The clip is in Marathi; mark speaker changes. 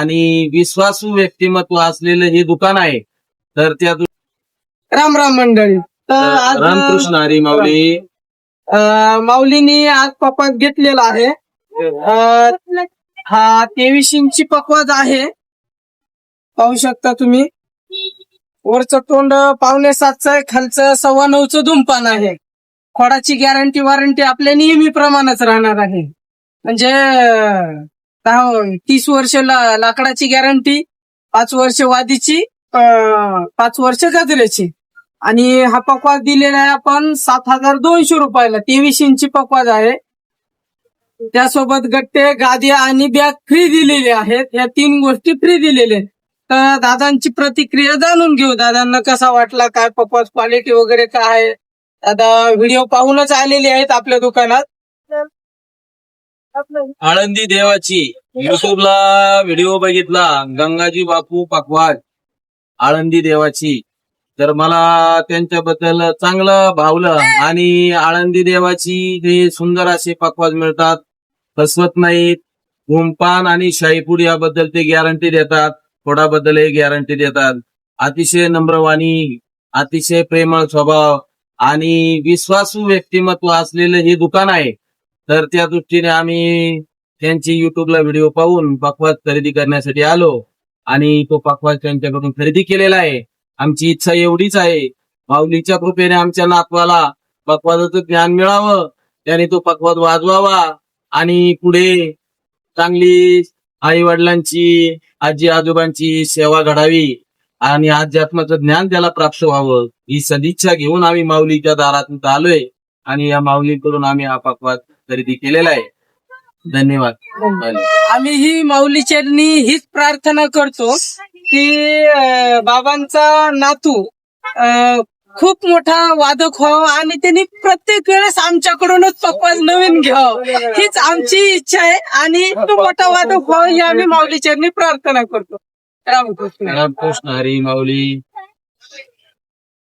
Speaker 1: आणि विश्वासू व्यक्तिमत्व असलेलं हे दुकान आहे. तर त्या दु-
Speaker 2: राम राम मंडळी. तर आज
Speaker 1: रामकृष्ण हरी माऊली.
Speaker 2: अं, माऊलीनी आज पकवाज घेतलेला आहे. अं, हा तेवीस इंची पकवाज आहे. पाहू शकता तुम्ही. वरचं तोंड पावणे सातचं आहे खालचं सव्वा नऊचं धुमपान आहे. खोडाची गॅरंटी वॉरंटी आपल्या नेहमीप्रमाणेच राहणार आहे. म्हणजे अं, तीस वर्ष ला- लाकडाची गॅरंटी पाच वर्ष वादीची पाच वर्ष गजऱ्याची. आणि हा पकवाज दिलेला आहे आपण सात हजार दोनशे रुपयाला. तेवीस इंची पकवाज आहे. त्यासोबत गट्टे गाद्या आणि बॅग फ्री दिलेले आहेत. या तीन गोष्टी फ्री दिलेल्या आहेत. तर दादांची प्रतिक्रिया जाणून घेऊ. दादांना कसा वाटला? काय पकवाज क्वालिटी वगैरे काय आहे? दादा व्हिडिओ पाहूनच आलेले आहेत आपल्या दुकानात.
Speaker 1: आळंदी देवाची. युट्यूबला व्हिडिओ बघितला. गंगाजी बापू पाकवाज आळंदी देवाची. तर मला त्यांच्याबद्दल चांगलं भावलं. आणि आळंदी देवाची जे सुंदर असे पकवाज मिळतात फसवत नाहीत धूमपान आणि शाहीपूड याबद्दल ते गॅरंटी देतात. फोडाबद्दलही गॅरंटी देतात. अतिशय नम्रवाणी अतिशय प्रेमळ स्वभाव आणि विश्वासू व्यक्तिमत्व असलेलं हे दुकान आहे. तर त्या दृष्टीने आम्ही त्यांची युट्यूबला व्हिडिओ पाहून पकवाज खरेदी करण्यासाठी आलो. आणि तो पकवाज त्यांच्याकडून खरेदी केलेला आहे. आमची इच्छा एवढीच आहे. माऊलीच्या कृपेने आमच्या नातवाला पकवाजाचं ज्ञान मिळावं. त्याने तो पकवाज वाजवावा. आणि पुढे चांगली आई वडिलांची आजी आजोबांची सेवा घडावी. आणि अध्यात्माचं ज्ञान त्याला प्राप्त व्हावं. ही सदिच्छा घेऊन आम्ही माऊलीच्या दारात आलोय. आणि या माऊलीकडून आम्ही हा पकवाज खरेदी केलेला आहे. धन्यवाद.
Speaker 2: आम्ही ही माऊली चरणी हीच प्रार्थना करतो की बाबांचा नातू खूप मोठा वादक व्हावा आणि त्यांनी प्रत्येक वेळेस आमच्याकडूनच पकवाज नवीन घ्यावं. हीच आमची इच्छा आहे आणि तो मोठा वादक व्हावा ही आम्ही माऊली चरणी प्रार्थना करतो. रामकृष्ण.
Speaker 1: रामकृष्ण. हरी माऊली.